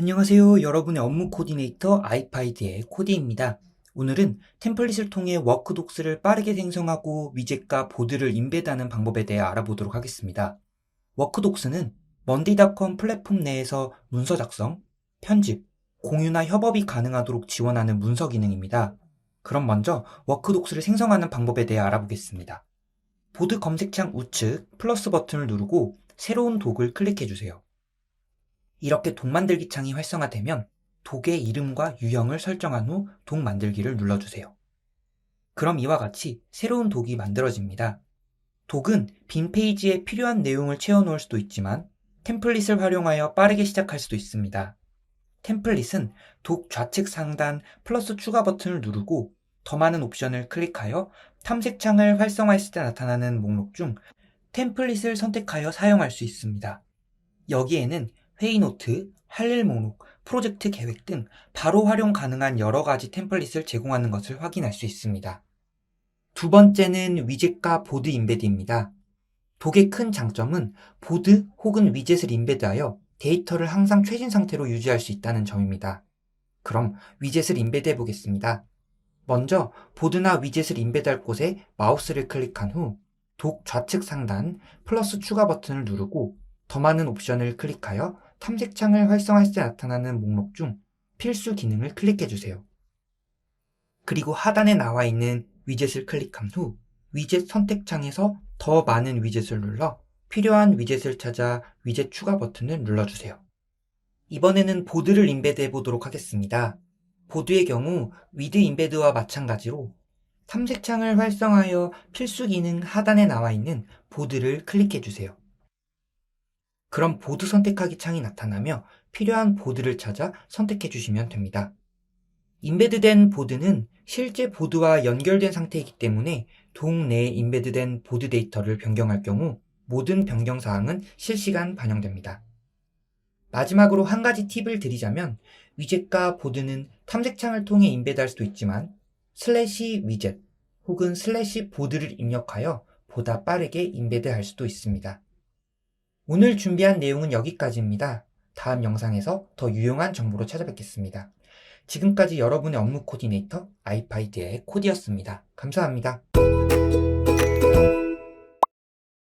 안녕하세요. 여러분의 업무 코디네이터 아이파이드의 코디입니다. 오늘은 템플릿을 통해 워크 독스를 빠르게 생성하고 위젯과 보드를 인베드하는 방법에 대해 알아보도록 하겠습니다. 워크 독스는 먼디닷컴 플랫폼 내에서 문서 작성, 편집, 공유나 협업이 가능하도록 지원하는 문서 기능입니다. 그럼 먼저 워크 독스를 생성하는 방법에 대해 알아보겠습니다. 보드 검색창 우측 플러스 버튼을 누르고 새로운 독을 클릭해 주세요. 이렇게 독 만들기 창이 활성화되면 독의 이름과 유형을 설정한 후 독 만들기를 눌러주세요. 그럼 이와 같이 새로운 독이 만들어집니다. 독은 빈 페이지에 필요한 내용을 채워놓을 수도 있지만 템플릿을 활용하여 빠르게 시작할 수도 있습니다. 템플릿은 독 좌측 상단 플러스 추가 버튼을 누르고 더 많은 옵션을 클릭하여 탐색창을 활성화했을 때 나타나는 목록 중 템플릿을 선택하여 사용할 수 있습니다. 여기에는 회의 노트, 할일 목록, 프로젝트 계획 등 바로 활용 가능한 여러 가지 템플릿을 제공하는 것을 확인할 수 있습니다. 두 번째는 위젯과 보드 인베드입니다. 독의 큰 장점은 보드 혹은 위젯을 인베드하여 데이터를 항상 최신 상태로 유지할 수 있다는 점입니다. 그럼 위젯을 인베드 해 보겠습니다. 먼저 보드나 위젯을 인베드할 곳에 마우스를 클릭한 후 독 좌측 상단 플러스 추가 버튼을 누르고 더 많은 옵션을 클릭하여 탐색창을 활성화했을 때 나타나는 목록 중 필수 기능을 클릭해주세요. 그리고 하단에 나와 있는 위젯을 클릭한 후 위젯 선택창에서 더 많은 위젯을 눌러 필요한 위젯을 찾아 위젯 추가 버튼을 눌러주세요. 이번에는 보드를 인베드 해 보도록 하겠습니다. 보드의 경우 위드 인베드와 마찬가지로 탐색창을 활성화하여 필수 기능 하단에 나와 있는 보드를 클릭해 주세요. 그럼 보드 선택하기 창이 나타나며 필요한 보드를 찾아 선택해 주시면 됩니다. 인베드된 보드는 실제 보드와 연결된 상태이기 때문에 동 내에 인베드된 보드 데이터를 변경할 경우 모든 변경 사항은 실시간 반영됩니다. 마지막으로 한 가지 팁을 드리자면 위젯과 보드는 탐색창을 통해 인베드할 수도 있지만 슬래시 위젯 혹은 슬래시 보드를 입력하여 보다 빠르게 인베드할 수도 있습니다. 오늘 준비한 내용은 여기까지입니다. 다음 영상에서 더 유용한 정보로 찾아뵙겠습니다. 지금까지 여러분의 업무 코디네이터 아이파이드의 코디였습니다. 감사합니다.